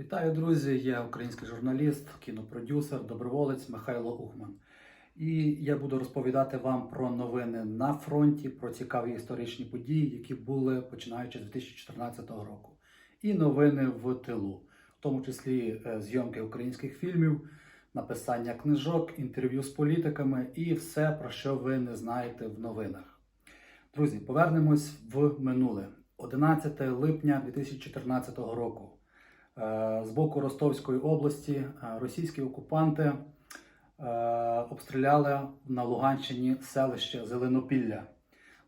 Вітаю, друзі! Я український журналіст, кінопродюсер, доброволець Михайло Ухман. І я буду розповідати вам про новини на фронті, про цікаві історичні події, які були починаючи з 2014 року, і новини в тилу, в тому числі е, зйомки українських фільмів, написання книжок, інтерв'ю з політиками і все, про що ви не знаєте в новинах. Друзі, повернемось в минуле. 11 липня 2014 року. Е, З боку Ростовської області е, російські окупанти е, обстріляли на Луганщині селище Зеленопілля,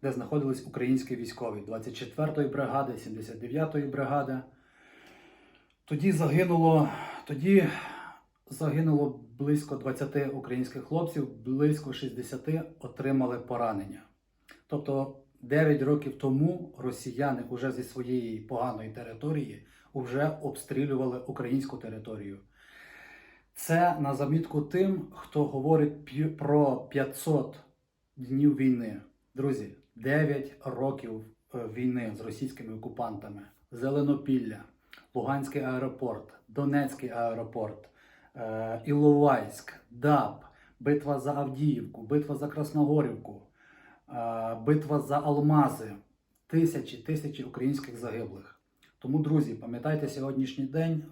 де знаходились українські військові 24-ї бригади, 79-ї бригади. Тоді загинуло, тоді загинуло близько 20 українських хлопців, близько 60 отримали поранення. Тобто 9 років тому росіяни уже зі своєї поганої території вже обстрілювали українську територію. Це на замітку тим, хто говорить про 500 днів війни. Друзі, 9 років е, війни з російськими окупантами. Зеленопілля, Луганський аеропорт, Донецький аеропорт, е, Іловайськ, ДАП, битва за Авдіївку, битва за Красногорівку, битва за Алмази, тисячі тисячі українських загиблих. Тому, друзі, пам'ятайте сьогоднішній день,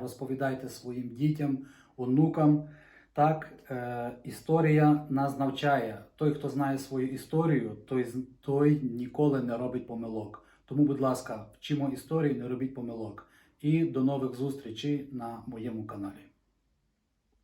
розповідайте своїм дітям, онукам. Так, е, історія нас навчає. Той, хто знає свою історію, той, той ніколи не робить помилок. Тому, будь ласка, вчимо історію, не робіть помилок. І до нових зустрічей на моєму каналі.